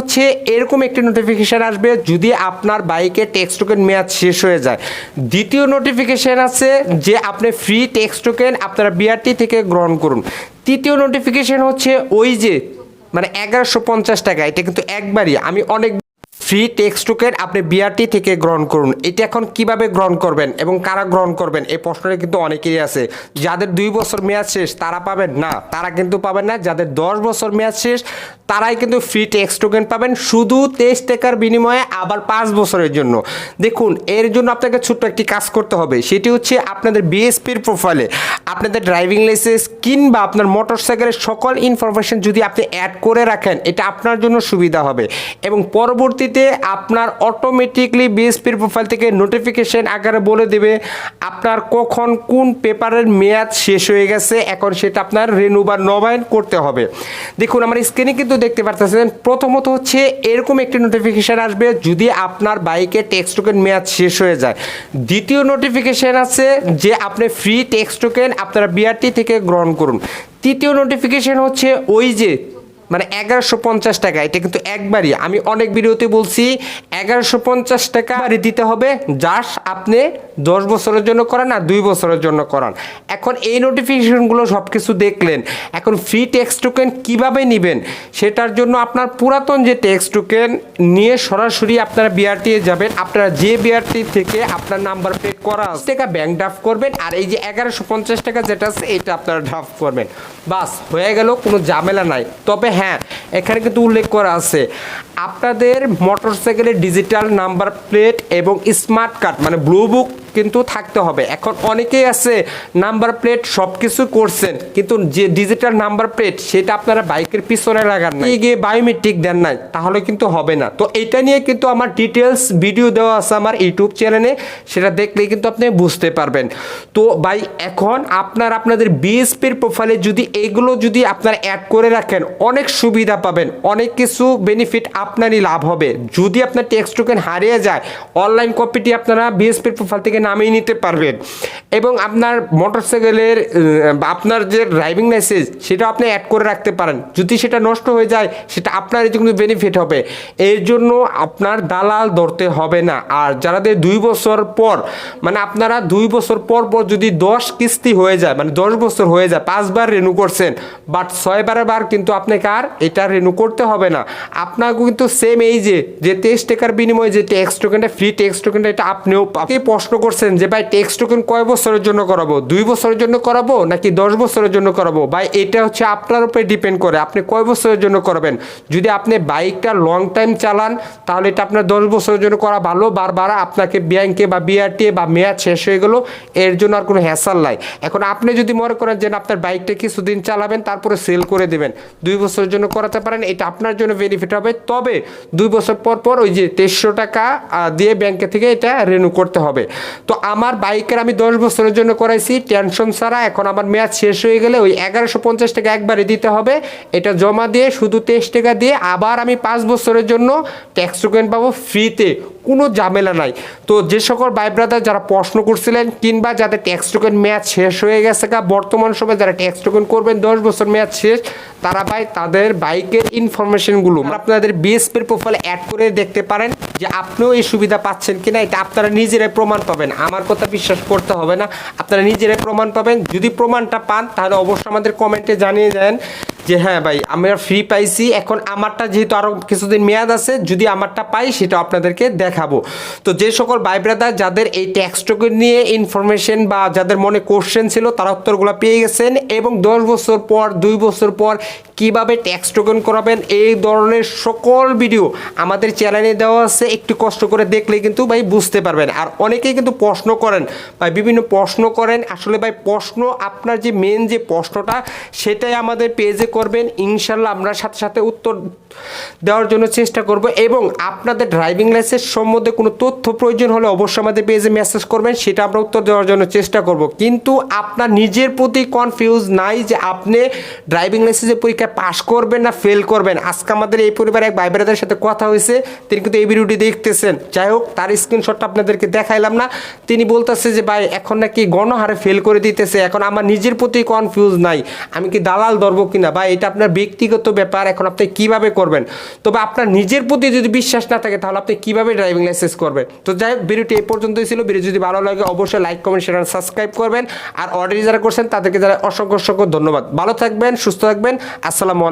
হচ্ছে এরকম একটি নোটিফিকেশান আসবে যদি আপনার বাইকে টেক্স টোকেন মেয়াদ শেষ হয়ে যায়। দ্বিতীয় নোটিফিকেশান আছে যে আপনি ফ্রি টেক্স টোকেন আপনারা বিআরটি থেকে গ্রহণ করুন। তৃতীয় নোটিফিকেশান হচ্ছে ওই যে মানে এগারোশো পঞ্চাশ টাকা, এটা কিন্তু একবারই। আমি অনেক ফ্রি টেক্সট টোকেন আপনি বিআরটি থেকে গ্রহণ করুন। এটা এখন কীভাবে গ্রহণ করবেন এবং কারা গ্রহণ করবেন, এই প্রশ্নটা কিন্তু অনেকেরই আছে। যাদের দুই বছর মেয়াদ শেষ, তারা পাবেন? না, তারা কিন্তু পাবেন না। যাদের দশ বছর মেয়াদ শেষ, তারাই কিন্তু ফ্রি টেক্সট টোকেন পাবেন শুধু তেইশ টাকার বিনিময়ে, আবার পাঁচ বছরের জন্য। দেখুন, এর জন্য আপনাকে ছোট্ট একটি কাজ করতে হবে। সেটি হচ্ছে আপনাদের বিএসপির প্রোফাইলে আপনাদের ড্রাইভিং লাইসেন্স কিংবা আপনার মোটরসাইকেলের সকল ইনফরমেশন যদি আপনি অ্যাড করে রাখেন, এটা আপনার জন্য সুবিধা হবে। এবং পরবর্তীতে আপনার অটোমেটিকলি বিএসপির প্রোফাইল থেকে নোটিফিকেশন আকারে বলে দেবে আপনার কখন কোন পেপারের মেয়াদ শেষ হয়ে গেছে, এখন সেটা আপনার রেনু বা নবায়ন করতে হবে। দেখুন, আমার স্ক্রিনে কিন্তু দেখতে পারতেছেন, প্রথমত হচ্ছে এরকম একটি নোটিফিকেশান আসবে যদি আপনার বাইকে টেক্সট টোকেন মেয়াদ শেষ হয়ে যায়। দ্বিতীয় নোটিফিকেশন আছে যে আপনি ফ্রি টেক্সট টোকেন আপনারা বিআরটি থেকে গ্রহণ করুন। তৃতীয় নোটিফিকেশন হচ্ছে ওই যে মানে এগারোশো পঞ্চাশ টাকা, এটা কিন্তু একবারই। আমি অনেক ভিডিওতে বলছি, এগারোশো পঞ্চাশ টাকা দিতে হবে জাস্ট আপনি দশ বছরের জন্য করান আর দুই বছরের জন্য করান। এখন এই নোটিফিকেশনগুলো সব কিছু দেখলেন, এখন ফ্রি টেক্সট টোকেন কীভাবে নেবেন, সেটার জন্য আপনার পুরাতন যে টেক্সট টোকেন নিয়ে সরাসরি আপনারা বিআরটি যাবেন, আপনারা যে বিআরটি থেকে আপনার নাম্বার প্লেট করা টাকা ব্যাংক ড্রাফট করবেন, আর এই যে এগারোশো পঞ্চাশ টাকা যেটা আছে, এটা আপনারা ড্রাফট করবেন। বাস, হয়ে গেল, কোনো ঝামেলা নাই। তবে হ্যাঁ এখানে কিন্তু উল্লেখ করা আছে। আপনাদের মোটরসাইকেলের ডিজিটাল নাম্বার প্লেট এবং স্মার্ট কার্ড মানে ব্লু বুক কিন্তু থাকতে হবে। এখন অনেকেই আছে, নাম্বার প্লেট সব কিছু করছেন, কিন্তু যে ডিজিটাল নাম্বার প্লেট, সেটা আপনারা বাইকের পিছনে লাগান না গিয়ে বায়োমেট্রিক দেন নাই, তাহলে কিন্তু হবে না। তো এটা নিয়ে কিন্তু আমার ডিটেলস ভিডিও দেওয়া আছে আমার ইউটিউব চ্যানেলে সেটা দেখলে কিন্তু আপনি বুঝতে পারবেন। তো ভাই, এখন আপনার আপনাদের বিএসপির প্রোফাইলে যদি এগুলো যদি আপনারা অ্যাড করে রাখেন, অনেক সুবিধা পাবেন, অনেক কিছু বেনিফিট আপনারই লাভ হবে। যদি আপনার টেক্সট টোকেন হারিয়ে যায় অনলাইন কপিটি আপনারা বিএসপির প্রোফাইল থেকে নামিয়ে নিতে পারবেন। এবং আপনার মোটরসাইকেলের আপনার যে ড্রাইভিং লাইসেন্স সেটা আপনি অ্যাড করে রাখতে পারেন। যদি সেটা নষ্ট হয়ে যায়, সেটা আপনার কিন্তু বেনিফিট হবে। এর জন্য আপনার দালাল ধরতে হবে না। আর যাদের দুই বছর পর মানে আপনারা দুই বছর পর পর যদি দশ কিস্তি হয়ে যায় মানে দশ বছর হয়ে যায়, পাঁচবার রেনু করছেন বাট ছয়বারের বার কিন্তু আপনাকে আর এটা রেনু করতে হবে না। আপনাকে কিন্তু সেম এই যে যে তেইশ টাকার বিনিময়ে যে ট্যাক্স টোকেনটা ফ্রি ট্যাক্স টোকেনটা এটা আপনিও আপনি প্রশ্ন করছেন যে, ভাই ট্যাক্স টোকেন কয় বছরের জন্য করাবো? দুই বছরের জন্য করাবো নাকি দশ বছরের জন্য করাবো? ভাই, এটা হচ্ছে আপনার উপরে ডিপেন্ড করে। আপনি কয় বছরের জন্য করবেন? যদি আপনি বাইকটা লং টাইম চালান, তাহলে এটা আপনার দশ বছরের জন্য করা ভালো। বারবার আপনাকে ব্যাংকে বা বিআরটি বা মেয়াদ শেষ হয়ে গেলো, এর জন্য আর কোনো হ্যাসাল নাই। এখন আপনি যদি মনে করেন যে আপনার বাইকটা কিছুদিন চালাবেন, তারপরে সেল করে দেবেন। দুই বছরের জন্য করাতে পারেন, এটা আপনার জন্য বেনিফিট হবে। তবে দুই বছর পর পর ওই যে তেইশশো টাকা দিয়ে ব্যাংকে থেকে এটা রেনু করতে হবে। তো আমার বাইকের আমি দশ বছরের জন্য করাইছি টেনশন ছাড়া এখন আমার মেয়াদ শেষ হয়ে গেলে ওই এগারোশো পঞ্চাশ টাকা একবারে দিতে হবে। এটা জমা দিয়ে, শুধু তেইশ টাকা দিয়ে আবার আমি পাঁচ বছরের জন্য ট্যাক্স টোকেন পাবো ফ্রিতে কোনো ঝামেলা নাই। তো যে সকল ভাই ব্রাদার যারা প্রশ্ন করছিলেন কিংবা যাদের ট্যাক্স টোকেন মেয়াদ শেষ হয়ে গেছে কা বর্তমান সময়ে যারা ট্যাক্স টোকেন করবেন, দশ বছর মেয়াদ শেষ, তারা ভাই তাদের বাইকের ইনফরমেশনগুলো আপনাদের বিএসপির প্রোফাইলে অ্যাড করে দেখতে পারেন। যে আপনিও এই সুবিধা পাচ্ছেন কিনা, এটা আপনারা নিজেরাই প্রমাণ পাবেন। আমার কথা বিশ্বাস করতে হবে না। আপনারা নিজেরাই প্রমাণ পাবেন। যদি প্রমাণটা পান, তাহলে অবশ্যই আমাদের কমেন্টে জানিয়ে দেন। যে হ্যাঁ ভাই আমরা ফ্রি পাইছি, এখন আমারটা যেহেতু আরও কিছুদিন মেয়াদ আছে, যদি আমারটা পাই, সেটা আপনাদেরকে দেখাবো। তো যে সকল ভাই ব্রাদার যাদের এই ট্যাক্স টোকেন নিয়ে ইনফরমেশন বা যাদের মনে কোশ্চেন ছিল, তারা উত্তরগুলো পেয়ে গেছেন এবং দশ বছর পর, দুই বছর পর কীভাবে ট্যাক্স টোকেন করাবেন, এই ধরনের সকল ভিডিও আমাদের চ্যানেলে দেওয়া আছে। একটু কষ্ট করে দেখলে কিন্তু ভাই বুঝতে পারবেন। আর অনেকেই কিন্তু প্রশ্ন করেন, ভাই বিভিন্ন প্রশ্ন করেন। আসলে ভাই প্রশ্ন, আপনার যে মেন যে প্রশ্নটা, সেটাই আমাদের পেজে করবেন, ইনশাল্লাহ আমরা সাথে সাথে উত্তর দেওয়ার জন্য চেষ্টা করব এবং আপনাদের ড্রাইভিং লাইসেন্স সম্বন্ধে কোনো তথ্য প্রয়োজন হলে অবশ্যই আমাদের পেজে মেসেজ করবেন, সেটা আমরা উত্তর দেওয়ার জন্য চেষ্টা করব। কিন্তু আপনার নিজের প্রতি কনফিউজ নাই যে আপনি ড্রাইভিং লাইসেন্সের পরীক্ষায় পাশ করবেন না ফেল করবেন। আজকে আমাদের এই পরিবারের এক ভাই ব্রাদারের সাথে কথা হয়েছে, তিনি কিন্তু এই ভিডিওটি দেখতেছেন। যাই হোক, তার স্ক্রিনশটটা আপনাদেরকে দেখাইলাম না। তিনি বলতেছে যে, ভাই, এখন নাকি গণহারে ফেল করে দিতেছে, এখন আমার নিজের প্রতি কনফিউজ নাই। আমি কি দালাল ধরবো কিনা? ভাই এটা আপনার ব্যক্তিগত ব্যাপার, এখন আপনি কীভাবে করবেন? তবে আপনার নিজের প্রতি যদি বিশ্বাস না থাকে, তাহলে আপনি কীভাবে ড্রাইভিং লাইসেন্স করবেন? তো যাই হোক, ভিডিওটি এই পর্যন্তই ছিল। ভিডিও যদি ভালো লাগে, অবশ্যই লাইক কমেন্ট শেয়ার সাবস্ক্রাইব করবেন। আর অর্ডার যারা করছেন, তাদেরকে যারা অসংখ্য অসংখ্য ধন্যবাদ। ভালো থাকবেন, সুস্থ থাকবেন। আসসালামু আলাইকুম।